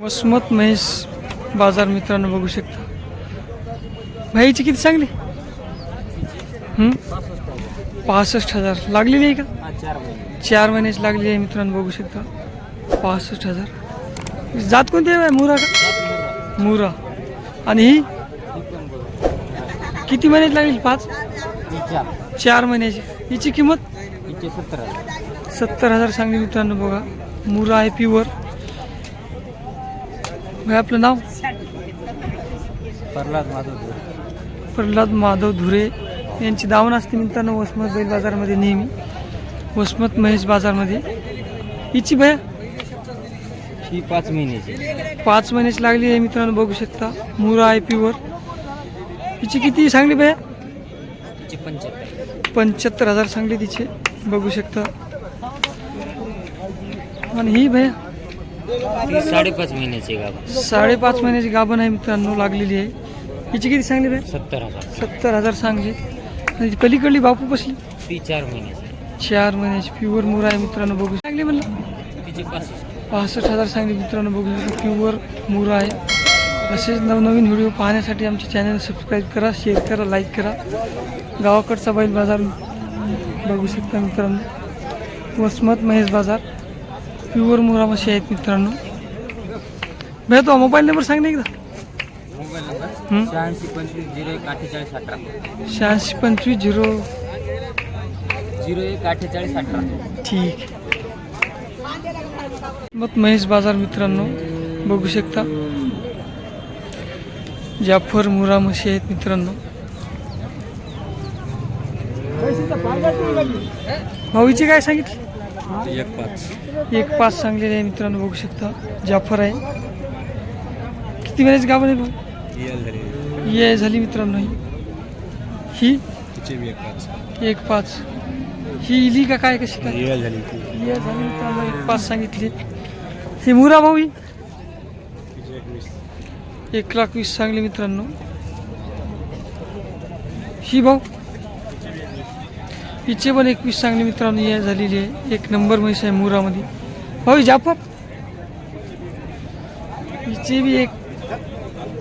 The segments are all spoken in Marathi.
वसमत महेश बाजार मित्रांनो बघू शकता. भाईची किती सांगली? पासष्ट हजार. लागलेली आहे का? चार महिने. चार महिन्याची लागलेली आहे मित्रांनो बघू शकता. पासष्ट हजार. जात कोणती आहे? मुरा का? मुरा. आणि ही? किती महिन्याची लागेल? पाच? चार. महिन्याची. हिची किंमत? हिचे सत्तर हजार. सत्तर हजार सांगली मित्रांनो बघा. मुरा आहे प्युअर भाई आपलं नाव? प्रल्हाद माधव प्रल्हाद माधव धुरे. यांची दावण असते मित्रांनो वसमत बैल बाजारमध्ये नेहमी. वसमत महेश बाजारमध्ये. हिची भया? ही पाच महिन्याची. पाच महिन्याची लागली आहे मित्रांनो बघू शकता. मुरा आहे प्युअर हिची किती सांगली भया? पंच्याहत्तर. पंच्याहत्तर हजार सांगली तिचे. बघू शकता. आणि ही भया? ती साडेपाच महिन्याची गाभा साडेपाच महिन्याची गाभण आहे मित्रांनो लागलेली आहे. हिची किती सांगली भया सत्तर हजार. सत्तर हजार सांगली. आणि ती पलीकडली बापू बसली ती चार महिन्याची. चार महिन्याची प्युअर मुरा आहे मित्रांनो बघू. सांगली म्हणलं? तिचे पासष्ट. पासष्ट हजार सांगली मित्रांनो बघू. शकता प्युअर मुरा आहे. असेच नवनवीन व्हिडिओ पाहण्यासाठी आमचे चॅनल सबस्क्राईब करा शेअर करा लाईक करा. गावाकडचा बैल बाजार बघू शकता मित्रांनो. वसमत महेश बाजार. प्युअर मुरा म्हशी आहेत मित्रांनो. भैया तो मोबाईल नंबर सांग ना एकदा? शहाऐंशी पंचवीस झिरो एक अठ्ठेचाळीस अठरा. शहाऐंशी पंचवीस झिरो झिरो एक अठ्ठेचाळीस अठरा. ठीक. मग महेश बाजार मित्रांनो बघू शकता. जाफर मुरा म्हशी आहेत मित्रांनो. भाऊची काय सांगितली? एक पाच. एक पाच सांगलेले आहे मित्रांनो बघू शकता. जाफर आहे. किती गाभण आहे भाऊ? ये झाली मित्रांनो ही. ही? एक पाच. एक पाच. ही इली का काय कशी काय? झाली ती. ये झाली मित्रांनो एक पाच सांगितली. ही मुरा भाऊ एक लाख वीस सांगली मित्रांनो. ही भाऊ? हिचे पण एकवीस चांगली मित्रांनो या झालेली आहे. एक नंबर म्हैस आहे मुरामध्ये. भाऊ जाफर हिचे बी एक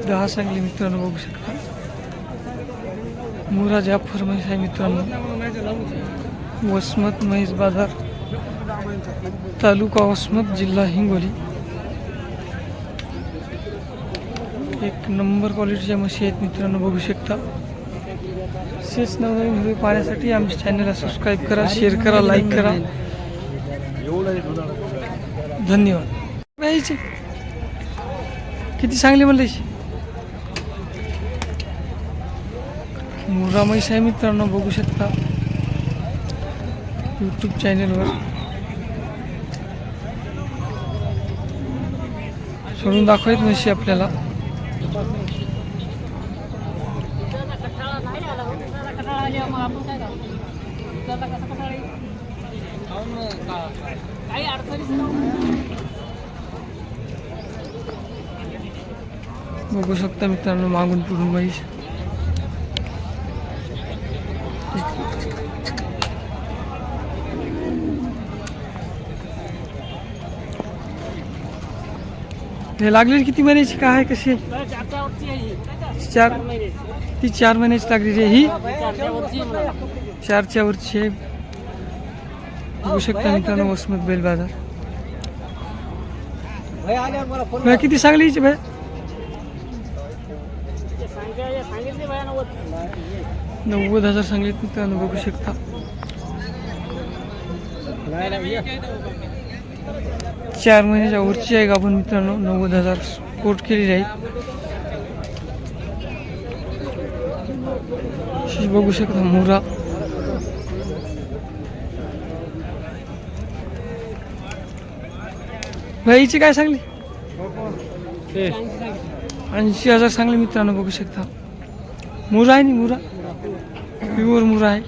दहा चांगली मित्रांनो बघू शकता. मुरा जाफर म्हैस आहे मित्रांनो. वसमत म्हैस बाजार. तालुका वसमत जिल्हा हिंगोली. एक नंबर क्वालिटीच्या म्हशी आहेत मित्रांनो बघू शकता. असेच नवनवीन व्हिडिओ पाहण्यासाठी आमच्या चॅनलला सबस्क्राईब करा शेअर करा लाईक करा. धन्यवाद. यायचे किती सांगली म्हणले याची? मुर्रा म्हैस आहे मित्रांनो बघू शकता. यूट्यूब चॅनलवर सोडून दाखवत म्हशी आपल्याला. बघू शकता मित्रांनो मागून पुढून म्हैस हे लागलेली किती महिन्याची? काय आहे कशी? चार ती चार महिन्याची लागलेली आहे ही? चारच्या वरची आहे बघू शकता मित्रांनो वसमत बैल बाजार. किती सांगली हिची भैया? नव्वद हजार सांगितले मित्रांनो बघू शकता. चार महिन्याच्या वरची आहे आपण मित्रांनो नव्वद हजार कोट केलेली आहे. ही बघू शकता मुरा. भाईची काय सांगली? ऐंशी हजार सांगले मित्रांनो बघू शकता. मुरा आहे नी मुरा? प्युअर मुरा आहे.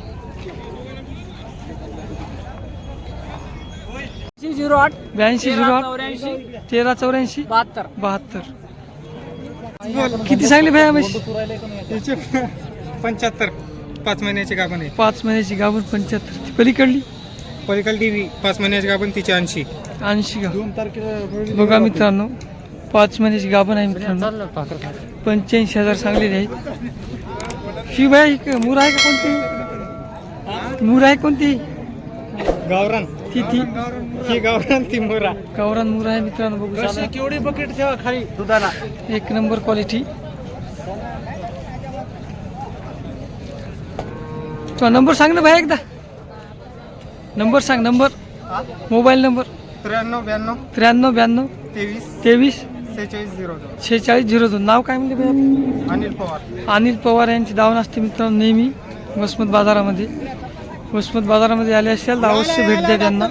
झिरो आठ. ब्याऐंशी झिरो आठ. चौऱ्याऐंशी. तेरा चौऱ्याऐंशी. बहात्तर. बहात्तर. किती सांगली भैया पंच्याहत्तर. पाच महिन्याची गाभण आहे. पाच महिन्याची गाभण पंच्याहत्तर. ती पलीकडली? पलिकल टी व्ही पाच महिन्याची गाभण तिचे ऐंशी. ऐंशी का? दोन तारखेला बघा मित्रांनो पाच महिन्याची गाभण आहे मित्रांनो. पंच्याऐंशी हजार सांगलेले आहेत. ही बाई ही क- मूर आहे का कोणती? मूर आहे कोणती? गावरान. ती ती. ही गावरान ती मोरा गावरान मूर आहे मित्रांनो बघू केवढी बकेट ठेवा खाली दुधाला? एक नंबर क्वालिटी तो नंबर सांग ना भाई एकदा. नंबर सांग नंबर. Mobile number. त्र्याण्णव ब्याण्णव त्र्याण्णव ब्याण्णव तेवीस तेवीस सेहेचाळीस झिरो दोन. शेहेचाळीस झिरो दोन. नाव काय म्हणले भाई अनिल पवार. अनिल पवार यांची दावण असते मित्रांनो नेहमी वसमत बाजारामध्ये. वसमत बाजारामध्ये आले असेल तर अवश्य भेट द्या त्यांना.